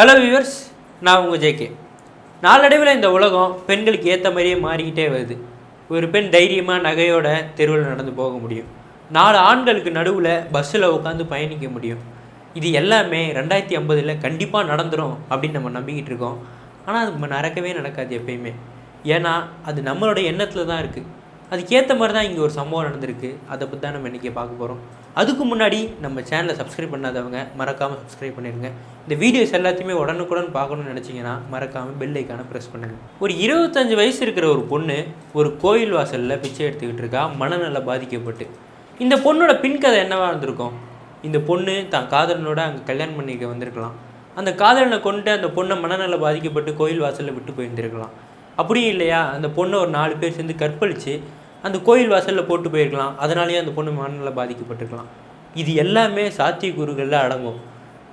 Hello viewers நான் உங்கள் JK நாளடைவில் இந்த உலகம் பெண்களுக்கு ஏற்ற மாதிரியே மாறிக்கிட்டே வருது. ஒரு பெண் தைரியமாக நகையோட தெருவில் நடந்து போக முடியும். நாலு ஆண்களுக்கு நடுவில் பஸ்ஸில் உட்காந்து பயணிக்க முடியும். இது எல்லாமே ரெண்டாயிரத்தி ஐம்பதில் கண்டிப்பாக நடந்துடும் அப்படின்னு நம்ம நம்பிக்கிட்டு இருக்கோம். ஆனால் அது நடக்கவே நடக்காது எப்பயுமே. ஏன்னா அது நம்மளோட எண்ணத்தில் தான் இருக்குது அதுக்கேற்ற மாதிரி தான் இங்கே ஒரு சம்பவம் நடந்திருக்கு. அதை பற்றி தான் நம்ம இன்றைக்கி பார்க்க போகிறோம் அதுக்கு முன்னாடி நம்ம சேனலை சப்ஸ்கிரைப் பண்ணாதவங்க மறக்காமல் சப்ஸ்கிரைப் பண்ணிடுங்க இந்த வீடியோஸ் எல்லாத்தையுமே உடனுக்குடன் பார்க்கணும்னு நினச்சிங்கன்னா மறக்காமல் பெல் ஐக்கானை ப்ரெஸ் பண்ணுங்கள் ஒரு இருபத்தஞ்சு வயசு இருக்கிற ஒரு பொண்ணு ஒரு கோயில் வாசலில் பிச்சை எடுத்துக்கிட்டு இருக்கா மனநல பாதிக்கப்பட்டு. இந்த பொண்ணோட பின்கதை என்னவா இருந்திருக்கும்? இந்த பொண்ணு தான் காதலனோட அங்கே கல்யாணம் பண்ணிக்க வந்திருக்கலாம். அந்த காதலனை கொண்டு அந்த பொண்ணை மனநல பாதிக்கப்பட்டு கோயில் வாசலில் விட்டு போயிருந்திருக்கலாம். அப்படியும் இல்லையா? அந்த பொண்ணை ஒரு நாலு பேர் சேர்ந்து கற்பழித்து அந்த கோயில் வாசலில் போட்டு போயிருக்கலாம். அதனாலேயே அந்த பொண்ணு மனநல பாதிக்கப்பட்டிருக்கலாம். இது எல்லாமே சாத்தியக்கூறுகளில் அடங்கும்.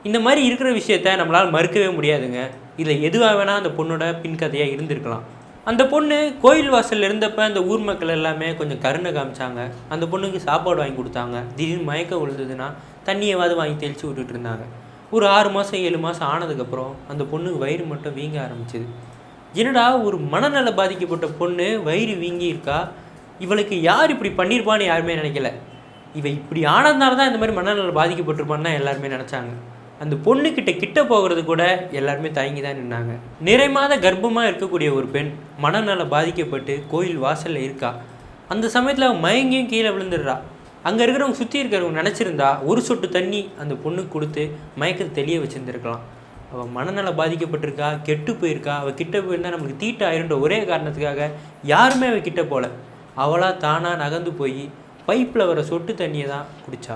இந்த மாதிரி இருக்கிற விஷயத்த நம்மளால் மறுக்கவே முடியாதுங்க. இதில் எதுவாக வேணால் அந்த பொண்ணோட பின்கதையாக இருந்திருக்கலாம். அந்த பொண்ணு கோயில் வாசல்ல இருந்தப்போ அந்த ஊர் மக்கள் எல்லாமே கொஞ்சம் கருணை காமிச்சாங்க. அந்த பொண்ணுக்கு சாப்பாடு வாங்கி கொடுத்தாங்க. திடீர்னு மயக்கம் விழுந்ததுன்னா தண்ணியவாது வாங்கி தெளித்து விட்டுட்டு இருந்தாங்க. ஒரு ஆறு மாதம் ஏழு மாதம் ஆனதுக்கப்புறம் அந்த பொண்ணுக்கு வயிறு மட்டும் வீங்க ஆரம்பிச்சிது. என்னடா ஒரு மனநல பாதிக்கப்பட்ட பொண்ணு வயிறு வீங்கி இருக்கா இவளுக்கு யார் இப்படி பண்ணியிருப்பான்னு யாருமே நினைக்கல. இவ இப்படி ஆனதுனால தான் இந்த மாதிரி மனநல பாதிக்கப்பட்டிருப்பான்னு தான் எல்லாருமே நினச்சாங்க. அந்த பொண்ணுக்கிட்ட கிட்ட போகிறது கூட எல்லாருமே தயங்கி தான் நின்னாங்க. நிறை மாத கர்ப்பமாக இருக்கக்கூடிய ஒரு பெண் மனநல பாதிக்கப்பட்டு கோயில் வாசலில் இருக்கா. அந்த சமயத்தில் அவன் மயங்கியும் கீழே விழுந்துடுறா. அங்கே இருக்கிறவங்க சுற்றி இருக்கிறவங்க நினச்சிருந்தா ஒரு சொட்டு தண்ணி அந்த பொண்ணுக்கு கொடுத்து மயக்கத்தை தெளிய வச்சுருந்துருக்கலாம். அவள் மனநல பாதிக்கப்பட்டிருக்கா கெட்டு போயிருக்கா அவள் கிட்ட போயிருந்தா நமக்கு தீட்டு ஆயிருன்ற ஒரே காரணத்துக்காக யாருமே அவள் கிட்ட போகல அவளாக தானாக நகர்ந்து போய் பைப்பில் வர சொட்டு தண்ணியை தான் குடித்தா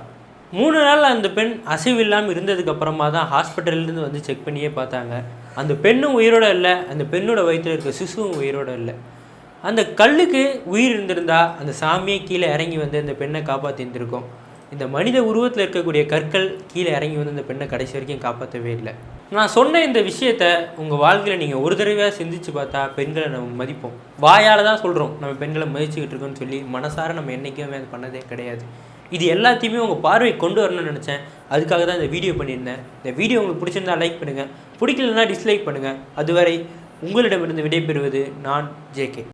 மூணு நாள் அந்த பெண் அசைவில்லாமல் இருந்ததுக்கப்புறமா தான் ஹாஸ்பிட்டல்லேருந்து வந்து செக் பண்ணியே பார்த்தாங்க. அந்த பெண்ணும் உயிரோட இல்லை அந்த பெண்ணோட வயிற்றில் இருக்க சிசுவும் உயிரோட இல்லை. அந்த கல்லுக்கு உயிர் இருந்திருந்தா அந்த சாமியே கீழே இறங்கி வந்து அந்த பெண்ணை காப்பாற்றி இருந்திருக்கும். இந்த மனித உருவத்தில் இருக்கக்கூடிய கற்கள் கீழே இறங்கி வந்து அந்த பெண்ணை கடைசி வரைக்கும் காப்பாற்றவே இல்லை. நான் சொன்ன இந்த விஷயத்த உங்கள் வாழ்க்கையில் நீங்கள் ஒரு தடவையாக சிந்திச்சு பார்த்தா பெண்களை நம்ம மதிப்போம். வாயால் தான் சொல்கிறோம் நம்ம பெண்களை மதிச்சுக்கிட்டு இருக்கோம்னு சொல்லி மனசார நம்ம என்றைக்குமே அது பண்ணதே கிடையாது. இது எல்லாத்தையுமே உங்கள் பார்வை கொண்டு வரணும்னு நினச்சேன். அதுக்காக தான் இந்த வீடியோ பண்ணியிருந்தேன். இந்த வீடியோ உங்களுக்கு பிடிச்சிருந்தா லைக் பண்ணுங்கள் பிடிக்கலன்னா டிஸ்லைக் பண்ணுங்கள் அதுவரை உங்களிடமிருந்து விடைபெறுவது நான் ஜேகே